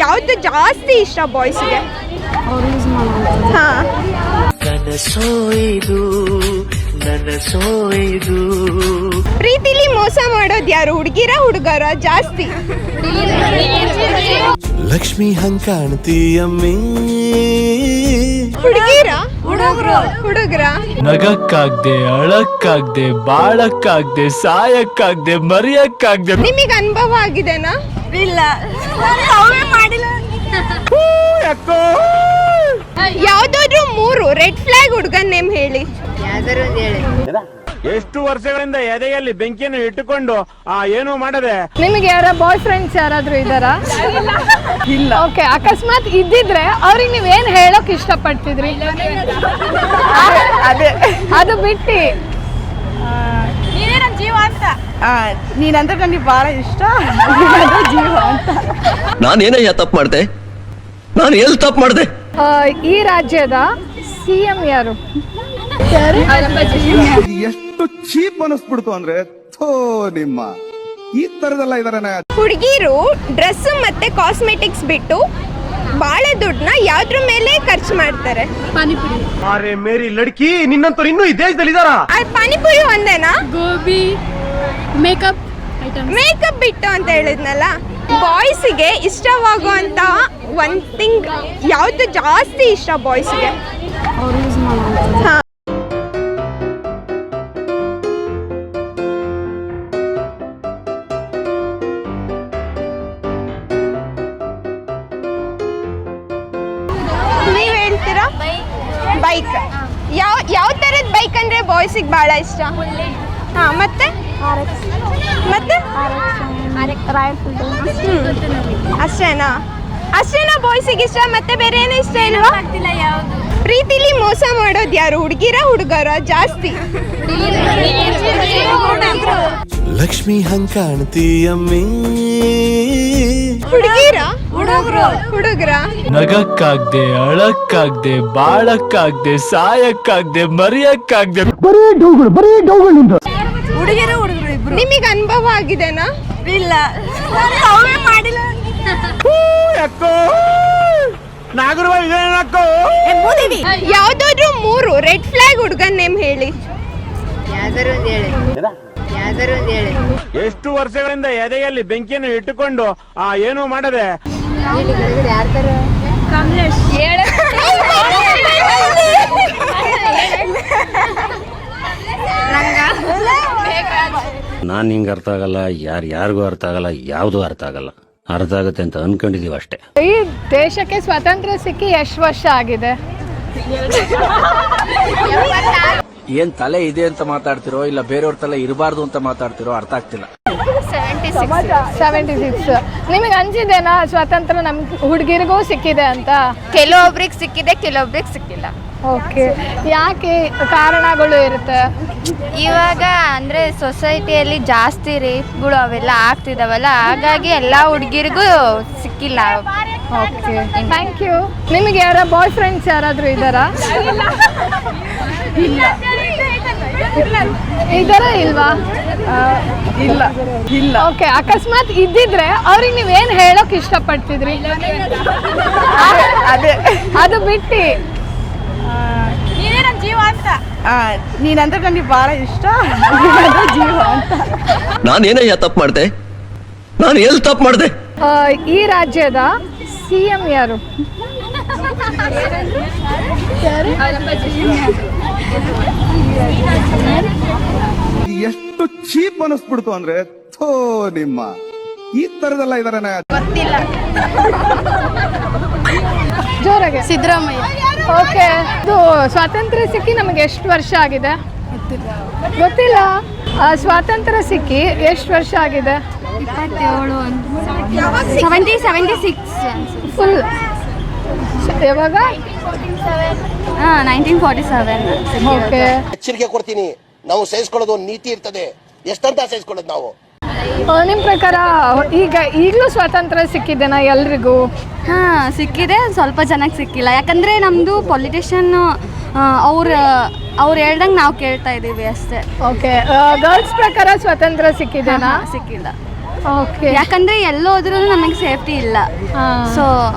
ಯಾವ್ದು ಜಾಸ್ತಿ ಇಷ್ಟ ಬಾಯ್ಸ್ಗೆ? ಹಾ. ಕನಸೋಯ್ದು ನನಸೋಯ್ದು ಪ್ರೀತಿಲಿ ಮೋಸ ಮಾಡೋದು ಯಾರು? ಹುಡುಗಿರ ಹುಡುಗರ? ಜಾಸ್ತಿ. ಲಕ್ಷ್ಮಿ ಹಂಗ್ ಕಾಣ್ತೀಯಮ್ಮಿ ಹುಡುಗಿರ? ಹುಡುಗರು. ಹುಡುಗರ? ನಗಕ್ಕಾಗ್ದೆ ಅಳಕ್ಕಾಗ್ದೆ ಬಾಳಕ್ಕಾಗ್ದೆ ಸಾಯಕ್ಕಾಗ್ದೆ ಮರಿಯಕ್ಕಾಗ್ದೆ. ನಿಮಗೆ ಅನುಭವ ಆಗಿದೆನಾ? ಇಲ್ಲ. ಮಾಡಿಲ್ಲ. ಯಾವ್ದಾದ್ರು ಮೂರು ರೆಡ್ ಫ್ಲಾಗ್ ಹುಡುಗನ್ ನೇಮ್ ಹೇಳಿ. ಯಾವ್ದಾರು ಒಂದು ಹೇಳಿ. ಎಷ್ಟು ವರ್ಷಗಳಿಂದ ಎದೆಯಲ್ಲಿ ಬೆಂಕಿಯನ್ನು ಇಟ್ಟುಕೊಂಡು ಆ ಏನು ಮಾಡದೆ? ನಿಮಗೆ ಯಾರ ಬಾಯ್ ಫ್ರೆಂಡ್ಸ್ ಯಾರಾದ್ರು ಇದ್ದಾರಾ? ಇಲ್ಲ. ಓಕೆ ಅಕಸ್ಮಾತ್ ಇದ್ದಿದ್ರೆ ಅವ್ರಿಗೆ ನೀವೇನ್ ಹೇಳೋಕ್ ಇಷ್ಟಪಡ್ತಿದ್ರಿ? ಅದೇ ಅದು. ಬಿಟ್ಟಿ. ನೀನಂದ್ರೆ ನನಗೆ ಬಹಳ ಇಷ್ಟ. ಜೀವ ಅಂತ ನಾನೇನಯ್ಯ ತಪ್ಪು ಮಾಡ್ದೆ? ನಾನು ಎಲ್ಲಿ ತಪ್ಪು ಮಾಡ್ದೆ? ಆ, ಈ ರಾಜ್ಯದ ಸಿ ಎಂ ಯಾರು? ಎಷ್ಟು ಚೀಪ್ ಅನಿಸ್ಬಿಡ್ತು ಅಂದ್ರೆ ಥೋ ನಿಮ್ಮ. ಈ ತರದೆಲ್ಲ ಇದಾರೆ ಹುಡುಗಿರು ಡ್ರೆಸ್ ಮತ್ತೆ ಕಾಸ್ಮೆಟಿಕ್ಸ್ ಬಿಟ್ಟು ಬಾಳ ದುಡ್ಡನ್ನ ಯಾವ್ದ್ರ ಮೇಲೆ ಖರ್ಚು ಮಾಡ್ತಾರೆ? ಪಾನಿಪುರಿ. ಅರೆ ಮೇರಿ ಲಡ್ಕಿ ನಿನ್ನಂತವ್ರು ಇನ್ನೂ ಈ ದೇಶದಲ್ಲಿ ಇದಾರ ಆ ಪಾನಿಪುರಿ ಒಂದೇನಾ? ಗೋಬಿ ಮೇಕಪ್ ಮೇಕಪ್ ಬಿಟ್ಟು ಅಂತ ಹೇಳಿದ್ನಲ್ಲ ಬಾಯ್ಸ್ಗೆ ಇಷ್ಟವಾಗುವಂತ ಒಂದ್ ಥಿಂಗ್ ಯಾವ್ದು ಜಾಸ್ತಿ ಇಷ್ಟ ಬಾಯ್ಸ್ಗೆ ಹಾ. ಬೈಕ್ ಯಾವ ಯಾವ ತರದ ಬೈಕ್ ಅಂದ್ರೆ ಬಾಯ್ಸಿಗೆ ಬಹಳ ಇಷ್ಟ? ಹಾ, ಮತ್ತೆ? ಮತ್ತೆ. ಅಷ್ಟೇನಾ ಅಷ್ಟೇನಾ ಬಾಯ್ಸಿಗೆ ಇಷ್ಟ, ಮತ್ತೆ ಬೇರೆ ಏನು ಇಷ್ಟ ಇಲ್ವಾ ಪ್ರೀತಿಲಿ ಮೋಸ ಮಾಡೋದು ಯಾರು? ಹುಡುಗಿರ, ಹುಡುಗರ ಜಾಸ್ತಿ? ಲಕ್ಷ್ಮಿ ಹಂಗ್ ಕಾಣ್ತೀಯಮ್ಮಿ ಹುಡುಗಿರ ಹುಡುಗರು ಹುಡುಗರ? ನಗಕ್ಕಾಗ್ದೆ ಅಳಕ್ಕಾಗ್ದೆ ಬಾಳಕ್ಕಾಗ್ದೆ ಸಾಯಕ್ಕಾಗ್ದೆ ಮರಿಯಕ್ಕಾಗ್ದೆ. ಹುಡುಗಿರು ಹುಡುಗರು ಇಬ್ರು. ನಿಮಗೆ ಅನುಭವ ಆಗಿದೆನಾ? ಇಲ್ಲ. ಅವೇ ಮಾಡಿಲ್ಲ. ಇದೇನಕ್ಕೋ ಯಾವ್ದಾದ್ರು ಮೂರು ರೆಡ್ ಫ್ಲಾಗ್ ಹುಡುಗನ್ ನೇಮ್ ಹೇಳಿ. ಯಾವ್ದಾರು ಒಂದು ಹೇಳಿ. ಹೇಳಿ. ಎಷ್ಟು ವರ್ಷಗಳಿಂದ ಎದೆಯಲ್ಲಿ ಬೆಂಕಿಯನ್ನು ಇಟ್ಟುಕೊಂಡು ಆ ಏನು ಮಾಡದೆ? ನಾನು ಹಿಂಗೆ ಅರ್ಥ ಆಗಲ್ಲ ಯಾರು ಯಾರಿಗೂ ಅರ್ಥ ಆಗಲ್ಲ ಯಾವ್ದು ಅರ್ಥ ಆಗಲ್ಲ. ಅರ್ಥ ಆಗುತ್ತೆ ಅಂತ ಅನ್ಕೊಂಡಿದೀವಿ ಅಷ್ಟೇ. ಈ ದೇಶಕ್ಕೆ ಸ್ವಾತಂತ್ರ್ಯ ಸಿಕ್ಕಿ ಎಷ್ಟು ವರ್ಷ ಆಗಿದೆ. ಏನ್ ತಲೆ ಇದೆ ಅಂತ ಮಾತಾಡ್ತಿರೋ ಇಲ್ಲ ಬೇರೆಯವ್ರ ತಲೆ ಇರಬಾರ್ದು ಅಂತ ಮಾತಾಡ್ತಿರೋ ಅರ್ಥ ಆಗ್ತಿಲ್ಲ. ಸೆವೆಂಟಿ ಸಿಕ್ಸ್ ನಿಮಗೆ ಅಂಜಿದೆನಾ? ಸ್ವಾತಂತ್ರ್ಯ ನಮ್ ಹುಡುಗಿರಿಗೂ ಸಿಕ್ಕಿದೆ ಅಂತ? ಕೆಲವೊಬ್ರಿಗೆ ಸಿಕ್ಕಿದೆ ಕೆಲವೊಬ್ರಿಗೆ ಸಿಕ್ಕಿಲ್ಲ. ಓಕೆ. ಯಾಕೆ ಕಾರಣಗಳು ಇರುತ್ತೆ? ಇವಾಗ ಅಂದ್ರೆ ಸೊಸೈಟಿಯಲ್ಲಿ ಜಾಸ್ತಿ ರೇಪ್ಗಳು ಅವೆಲ್ಲ ಆಗ್ತಿದಾವಲ್ಲ ಹಾಗಾಗಿ ಎಲ್ಲ ಹುಡುಗಿರಿಗೂ ಸಿಕ್ಕಿಲ್ಲ. ಓಕೆ. ಥ್ಯಾಂಕ್ ಯು ನಿಮಗೆ ಯಾರ ಬಾಯ್ ಫ್ರೆಂಡ್ಸ್ ಯಾರಾದ್ರೂ ಇದ್ದಾರಾ? ಇದಾರ ಇಲ್ವಾ? ಇಲ್ಲ ಇಲ್ಲ. ಓಕೆ ಅಕಸ್ಮಾತ್ ಇದ್ದಿದ್ರೆ ಅವ್ರಿಗೆ ನೀವೇನ್ ಹೇಳೋಕ್ ಇಷ್ಟಪಡ್ತಿದ್ರಿ? ಅದೇ ಅದು. ಬಿಟ್ಟಿ. ನೀನಂದ್ರೆ ನನಗೆ ಬಹಳ ಇಷ್ಟ. ಜೀವ ಅಂತ ನಾನೇನಯ್ಯ ತಪ್ಪು ಮಾಡ್ದೆ? ನಾನು ಎಲ್ಲಿ ತಪ್ಪು ಮಾಡ್ದೆ? ಈ ರಾಜ್ಯದ ಸಿ ಎಂ ಯಾರು? ಎಷ್ಟು ಚೀಪ್ ಅನಿಸ್ಬಿಡ್ತು ಅಂದ್ರೆ ಥೋ ನಿಮ್ಮ. ಈ ತರದೆಲ್ಲ ಇದಾರೆ ಜೋರಾಗೆ. ಸಿದ್ದರಾಮಯ್ಯ. ಓಕೆ. ಇದು ಸ್ವಾತಂತ್ರ್ಯ ಸಿಕ್ಕಿ ನಮಗೆ ಎಷ್ಟು ವರ್ಷ ಆಗಿದೆ? ಗೊತ್ತಿಲ್ಲ. ಆ, ಸ್ವಾತಂತ್ರ್ಯ ಸಿಕ್ಕಿ ಎಷ್ಟು ವರ್ಷ ಆಗಿದೆ? ಸೆವೆಂಟಿ ಸೆವೆಂಟಿ ಸಿಕ್ಸ್ ಫುಲ್ ಯಾವಾಗ? ಹಾಂ ನೈನ್ಟೀನ್ ಫಾರ್ಟಿ ಸೆವೆನ್ ಓಕೆ ಎಚ್ಚರಿಕೆ ಕೊಡ್ತೀನಿ. ನಾವು ಸಹಿಸ್ಕೊಳ್ಳೋದು ಒಂದು ನೀತಿ ಇರ್ತದೆ. ಎಷ್ಟಂತ ಸಹಿಸ್ಕೊಳ್ಳೋದು ನಾವು? ನಿಮ್ಮ ಪ್ರಕಾರ ಈಗ ಈಗಲೂ ಸ್ವಾತಂತ್ರ್ಯ ಸಿಕ್ಕಿದೆನಾ ಎಲ್ರಿಗೂ? ಹಾಂ ಸಿಕ್ಕಿದೆ. ಸ್ವಲ್ಪ ಜನಕ್ಕೆ ಸಿಕ್ಕಿಲ್ಲ. ಯಾಕಂದರೆ ನಮ್ಮದು ಪೊಲಿಟಿಷಿಯನ್ ಅವ್ರು ಅವ್ರು ಹೇಳ್ದಂಗೆ ನಾವು ಕೇಳ್ತಾ ಇದ್ದೀವಿ ಅಷ್ಟೇ. ಓಕೆ ಗರ್ಲ್ಸ್ ಪ್ರಕಾರ ಸ್ವಾತಂತ್ರ್ಯ ಸಿಕ್ಕಿದೆನಾ? ಸಿಕ್ಕಿಲ್ಲ. ಓಕೆ ಯಾಕಂದ್ರೆ ಎಲ್ಲೋದ್ರೂ ನಮಗೆ ಸೇಫ್ಟಿ ಇಲ್ಲ. ಸೊ